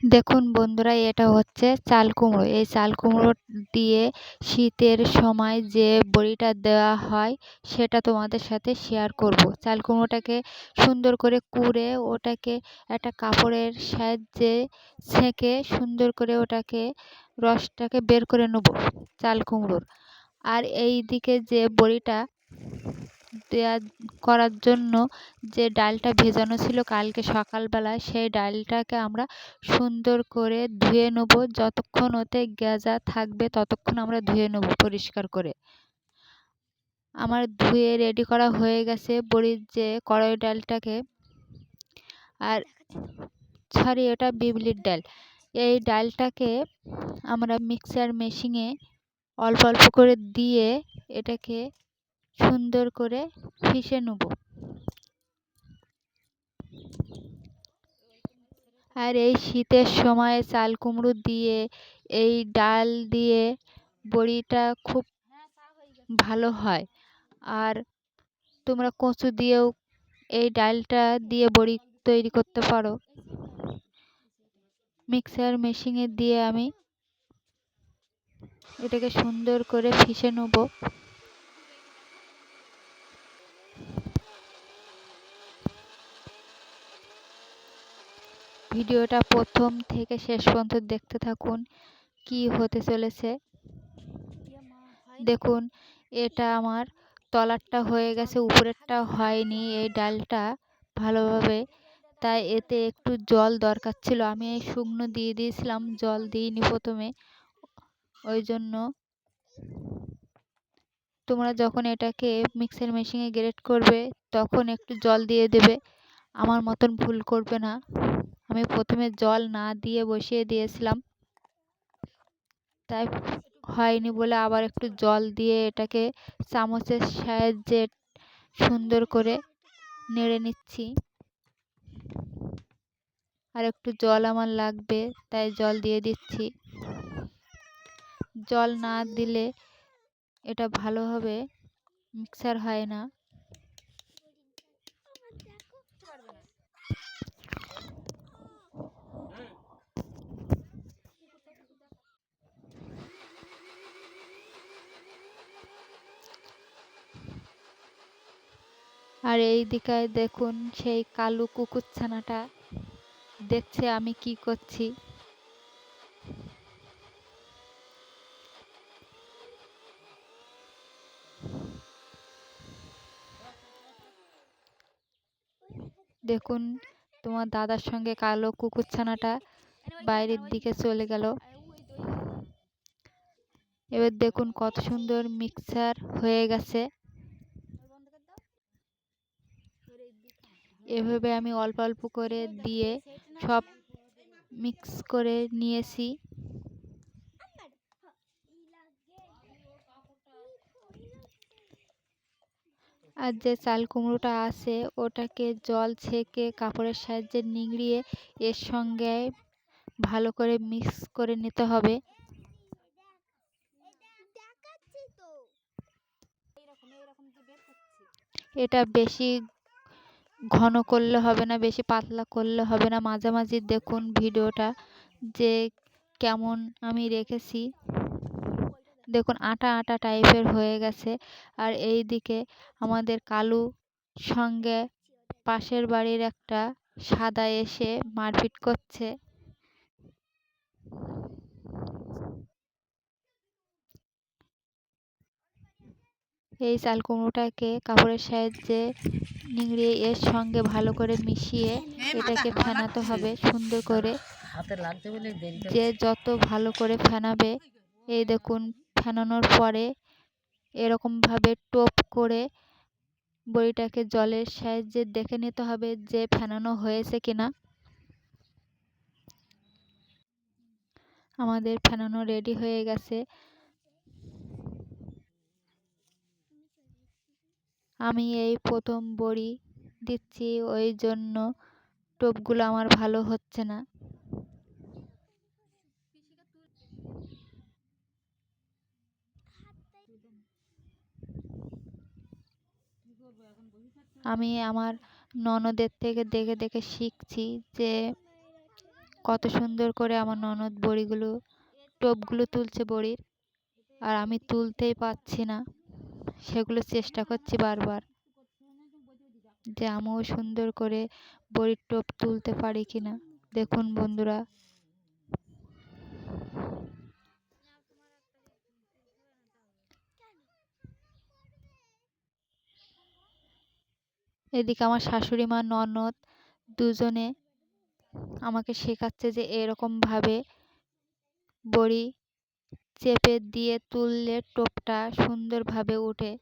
দেখুন বন্ধুরা, এটা হচ্ছে চাল কুমড়ো। এই চাল কুমড়ো দিয়ে শীতের সময় যে বড়িটা দেওয়া হয়, সেটা তোমাদের সাথে শেয়ার করব। চাল কুমড়োটাকে সুন্দর করে কুড়ে ওটাকে একটা কাপড়ের সাহায্যে ছেঁকে সুন্দর করে ওটাকে, রসটাকে বের করে নেব চাল কুমড়োর। আর এই দিকে যে বড়িটা দেওয়া করার জন্য যে ডালটা ভেজানো ছিল কালকে সকালবেলা সেই ডালটাকে আমরা সুন্দর করে ধুয়ে নেব। যতক্ষণ ওতে গেজা থাকবে, ততক্ষণ আমরা ধুয়ে নেব পরিষ্কার করে। আমার ধুয়ে রেডি করা হয়ে গেছে বড়ির যে কড়াই ডালটাকে। আর সরি, এটা বিউলির ডাল। এই ডালটাকে আমরা মিক্সার মেশিনে অল্প অল্প করে দিয়ে এটাকে সুন্দর করে পিষে নেব। আর এই শীতের সময় চাল কুমড়ো দিয়ে, এই ডাল দিয়ে বড়িটা খুব ভালো হয়। আর তোমরা কচু দিয়েও এই ডালটা দিয়ে বড়ি তৈরি করতে পারো। মিক্সার মেশিনে দিয়ে আমি এটাকে সুন্দর করে ফিষে নেব। ভিডিওটা প্রথম থেকে শেষ পর্যন্ত দেখতে থাকুন, কি হতে চলেছে। দেখুন, এটা আমার তলারটা হয়ে গেছে, উপরেরটা হয়নি, এই ডালটা ভালোভাবে। তাই এতে একটু জল দরকার ছিল, আমি এই শুকনো দিয়ে দিয়েছিলাম, জল দিইনি প্রথমে। ওই জন্য তোমরা যখন এটাকে মিক্সার মেশিনে গ্রেট করবে, তখন একটু জল দিয়ে দেবে। আমার মতন ভুল করবে না। আমি প্রথমে জল না দিয়ে বসিয়ে দিয়েছিলাম। তাই হয়নি বলে আবার একটু জল দিয়ে এটাকে চামচের সাহায্যে সুন্দর করে নেড়ে নিচ্ছি। আর একটু জল আমার লাগবে, তাই জল দিয়ে দিচ্ছি। জল না দিলে এটা ভালোভাবে মিক্সার হয় না। আর এই দিকে দেখুন সেই কালো কুকুরছানাটা। দেখছে আমি কি করছি। দেখুন, তোমার দাদার সঙ্গে কালো কুকুরছানাটা বাইরের দিকে চলে গেল। এবার দেখুন কত সুন্দর মিক্সার হয়ে গেছে। এভাবে আমি অল্প অল্প করে দিয়ে সব মিক্স করে নিয়েছি। আর যে চাল কুমড়োটা আছে ওটাকে জল ছেঁকে কাপড়ের সাহায্যে নিংড়িয়ে এর সঙ্গে ভালো করে মিক্স করে নিতে হবে। এটা বেশি ঘন করলে হবে না, বেশি পাতলা করলে হবে না। মাঝামাঝি দেখুন ভিডিওটা যে কেমন আমি রেখেছি। দেখুন আটা আটা টাইপের হয়ে গেছে। আর এই দিকে আমাদের কালু সঙ্গে পাশের বাড়ির একটা সাদা এসে মারপিট করছে। এই চাল কুমড়োটাকে কাপড়ের সাহায্যে নিংড়িয়ে এর সঙ্গে ভালো করে মিশিয়ে এটাকে ফেনাতে হবে সুন্দর করে। যে যত ভালো করে ফেনাবে এই দেখুন ফেনানোর পরে এরকমভাবে টোপ করে বড়িটাকে জলের সাহায্যে দেখে নিতে হবে যে ফেনানো হয়েছে কিনা। আমাদের ফেনানো রেডি হয়ে গেছে। আমি এই প্রথম বড়ি দিচ্ছি, ওই জন্য টোপগুলো আমার ভালো হচ্ছে না। আমি আমার ননদের থেকে দেখে দেখে শিখছি যে কত সুন্দর করে আমার ননদ বড়িগুলো, টোপগুলো তুলছে বড়ির, আর আমি তুলতেই পারছি না। সেগুলো চেষ্টা করছি বারবার। যে আমিও সুন্দর করে বড়ির টোপ তুলতে পারি কি না দেখুন বন্ধুরা। এদিকে আমার শাশুড়ি মা, ননদ দুজনে আমাকে শেখাচ্ছে যে এরকমভাবে বড়ি চেপে দিয়ে তুললে টোপটা সুন্দরভাবে ওঠে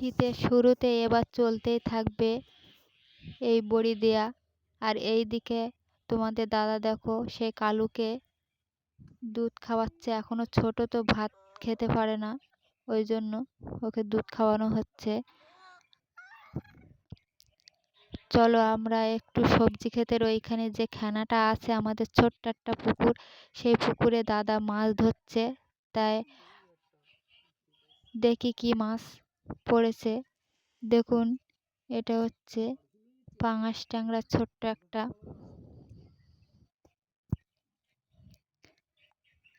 শীতের শুরুতে এবার চলতেই থাকবে এই বড়ি দেয়া। আর এই দিকে তোমাদের দাদা দেখো, সে কালুকে দুধ খাওয়াচ্ছে। এখনও ছোট তো ভাত খেতে পারে না, ওই জন্য ওকে দুধ খাওয়ানো হচ্ছে। চলো আমরা একটু সবজি ক্ষেতের ওইখানে যে খেনাটা আছে, আমাদের ছোট্ট একটা পুকুর, সেই পুকুরে দাদা মাছ ধরছে। তাই দেখি কি মাছ পড়েছে। দেখুন, এটা হচ্ছে পাঙাশ ট্যাংরা ছোট্ট একটা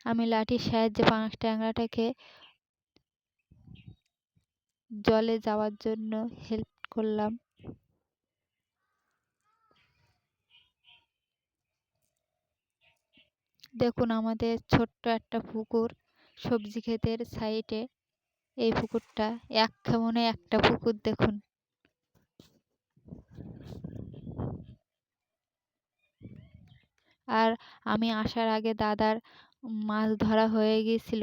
আমি লাঠির সাহায্যে পাঙাশ ট্যাংরাটাকে জলে যাওয়ার জন্য হেল্প করলাম। দেখুন, আমাদের ছোট্ট একটা পুকুর সবজি ক্ষেতের সাইডে এই পুকুরটা, এক কেমনে একটা পুকুর দেখুন। আর আমি আসার আগে দাদার মাছ ধরা হয়ে গিয়েছিল।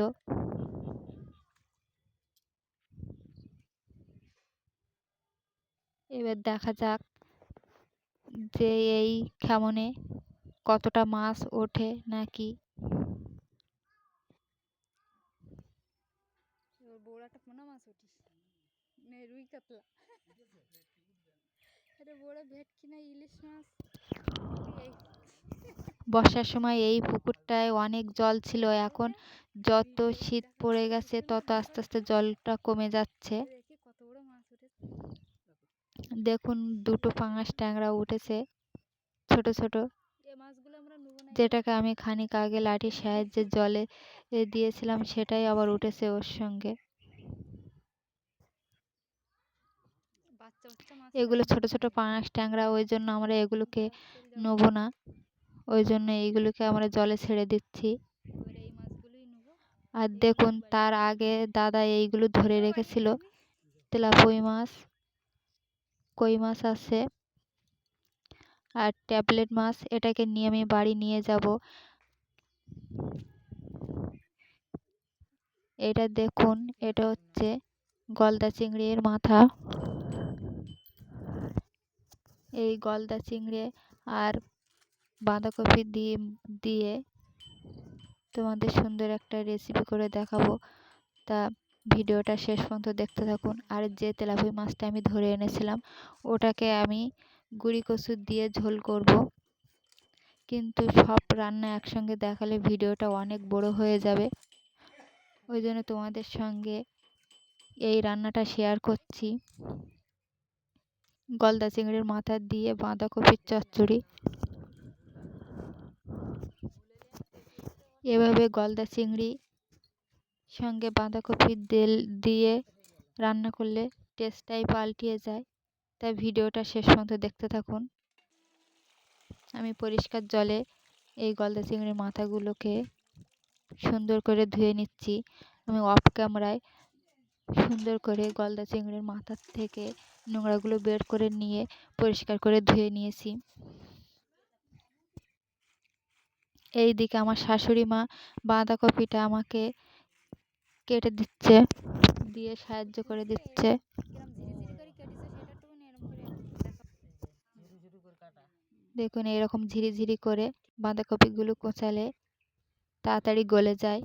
এবার দেখা যাক যে এই কেমনে কতটা মাছ ওঠে নাকি বড় একটা পোনা মাছ উঠিস। রুই কাতলা। এটা বড় ভেটকি না ইলিশ মাছ। বর্ষার সময় এই পুকুরটায় অনেক জল ছিল এখন যত শীত পড়ে গেছে তত আস্তে আস্তে জলটা কমে যাচ্ছে। দেখুন দুটো পাঙাশ ট্যাংরা উঠেছে ছোট ছোট। যেটাকে আমি খানিক আগে লাঠির সাহায্যে জলে দিয়েছিলাম সেটাই আবার উঠেছে ওর সঙ্গে। এগুলো ছোট ছোট পাঙাশ ট্যাংরা ওই জন্য আমরা এগুলোকে নেব না। ওই জন্য এইগুলোকে আমরা জলে ছেড়ে দিচ্ছি। আর দেখুন তার আগে দাদা এইগুলো ধরে রেখেছিল। তেলাপুই মাছ কই মাছ আছে? আর ট্যাবলেট মাছ এটাকে নিয়ে আমি বাড়ি নিয়ে যাব। এটা দেখুন এটা হচ্ছে গলদা চিংড়ির মাথা। এই গলদা চিংড়ি আর বাঁধাকপি দিয়ে দিয়ে তোমাদের সুন্দর একটা রেসিপি করে দেখাবো। তা ভিডিওটা শেষ পর্যন্ত দেখতে থাকুন। আর যে তেলাপুই মাছটা আমি ধরে এনেছিলাম, ওটাকে আমি গুঁড়ি কচু দিয়ে ঝোল করব। কিন্তু সব রান্না একসঙ্গে দেখালে ভিডিওটা অনেক বড় হয়ে যাবে। ওই জন্য তোমাদের সঙ্গে এই রান্নাটা শেয়ার করছি। গলদা চিংড়ির মাথা দিয়ে বাঁধাকপির চচ্চড়ি। এভাবে গলদা চিংড়ি সঙ্গে বাঁধাকপির তেল দিয়ে রান্না করলে টেস্টটাই পাল্টিয়ে যায়। তাই ভিডিওটা শেষ পর্যন্ত দেখতে থাকুন। আমি পরিষ্কার জলে এই গলদা চিংড়ির মাথাগুলোকে সুন্দর করে ধুয়ে নিচ্ছি। আমি অফ ক্যামেরায় সুন্দর করে গলদা চিংড়ির মাথার থেকে নোংরাগুলো বের করে নিয়ে পরিষ্কার করে ধুয়ে নিয়েছি। এই দিকে আমার শাশুড়ি মা বাঁধাকপিটা আমাকে কেটে দিচ্ছে, দিয়ে সাহায্য করে দিচ্ছে। দেখুন এরকম ঝিরিঝিরি করে বাঁধাকপিগুলো কোচালে তাড়াতাড়ি গলে যায়।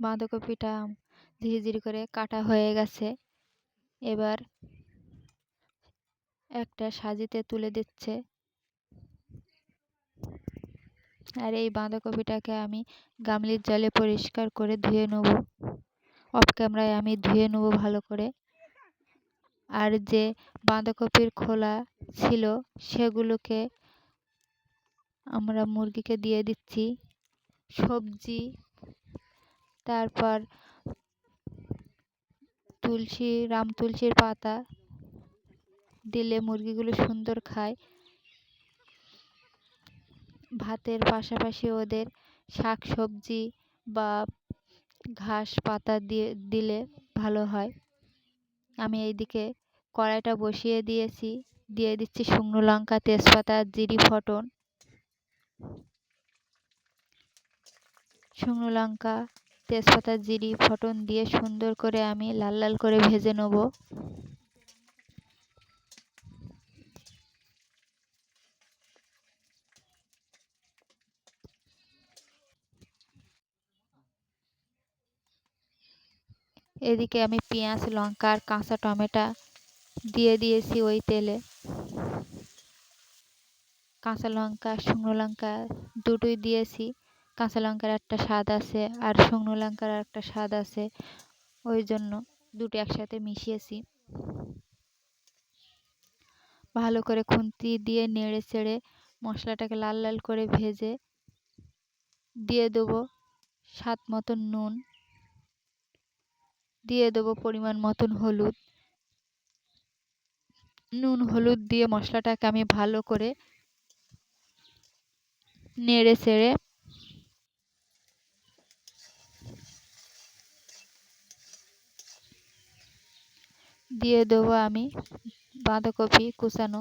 বাঁধাকপিটা ধীরে ধীরে করে কাটা হয়ে গেছে। এবার একটা সাজিতে তুলে দিচ্ছে। আর এই বাঁধাকপিটাকে আমি গামলির জলে পরিষ্কার করে ধুয়ে নেব। অফ ক্যামেরায় আমি ধুয়ে নেব ভালো করে। আর যে বাঁধাকপির খোলা ছিল সেগুলোকে আমরা মুরগিকে দিয়ে দিচ্ছি। সবজি তারপর তুলসী, রাম তুলসীর পাতা দিলে মুরগিগুলো সুন্দর খায়। ভাতের পাশাপাশি ওদের শাক সবজি বা ঘাস পাতা দিয়ে, দিলে ভালো হয়। আমি এইদিকে কড়াইটা বসিয়ে দিয়েছি, দিয়ে দিচ্ছি শুকনো লঙ্কা, তেজপাতা, জিরি, ফোড়ন। শুকনো লঙ্কা তেজপাতা জিরি, ফোড়ন দিয়ে সুন্দর করে আমি লাল লাল করে ভেজে নেব। এদিকে আমি পেঁয়াজ, লঙ্কা আর কাঁচা টমেটো দিয়ে দিয়েছি ওই তেলে। কাঁচা লঙ্কা, শুকনো লঙ্কা দুটোই দিয়েছি। কাঁচা লঙ্কার একটা স্বাদ আছে আর শুকনো লঙ্কার একটা স্বাদ আছে। ওই জন্য দুটো একসাথে মিশিয়েছি। ভালো করে খুন্তি দিয়ে নেড়ে চেড়ে মশলাটাকে লাল লাল করে ভেজে দিয়ে দেবো স্বাদ মতন নুন। দিয়ে দেবো পরিমাণ মতন হলুদ। নুন হলুদ দিয়ে মশলাটাকে আমি ভালো করে নেড়ে চেড়ে দিয়ে দেবো আমি বাঁধাকপি কুচানো।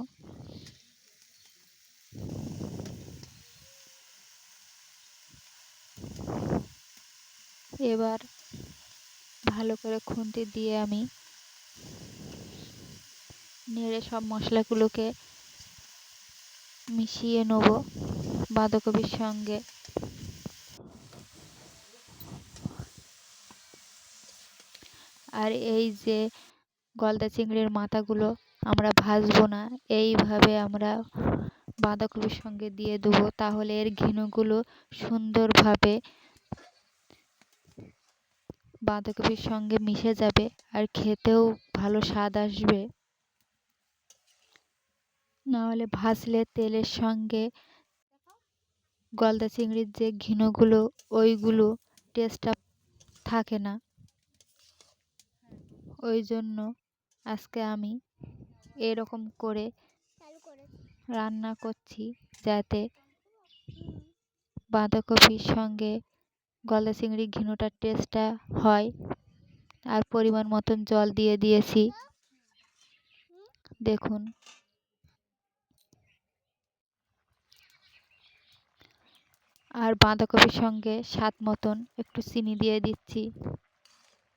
এবার ভালো করে খুন্তি দিয়ে আমি নেড়ে সব মশলাগুলোকে মিশিয়ে নেব বাঁধাকপির সঙ্গে। আর এই যে গলদা চিংড়ির মাথাগুলো আমরা ভাজবো না। এইভাবে আমরা বাঁধাকপির সঙ্গে দিয়ে দেবো। তাহলে এর ঘিনুগুলো সুন্দরভাবে বাঁধাকপির সঙ্গে মিশে যাবে আর খেতেও ভালো স্বাদ আসবে। নাহলে ভাজলে তেলের সঙ্গে গলদা চিংড়ির যে ঘিনুগুলো ওইগুলো টেস্টটা থাকে না। ওই জন্য আজকে আমি এরকম করে রান্না করছি যাতে বাঁধাকপির সঙ্গে গলদা চিংড়ির ঘিনুটার টেস্টটা হয় আর পরিমাণ মতন জল দিয়ে দিয়েছি। দেখুন। আর বাঁধাকপির সঙ্গে স্বাদ মতন একটু চিনি দিয়ে দিচ্ছি।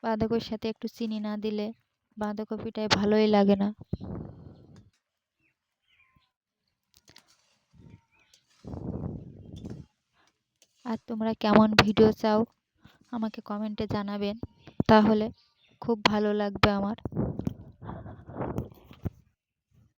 বাঁধাকপির সাথে একটু চিনি না দিলে বাঁধাকপিটায় ভালোই লাগে না। আর তোমরা কেমন ভিডিও চাও, আমাকে কমেন্টে জানাবেন। তাহলে খুব ভালো লাগবে আমার।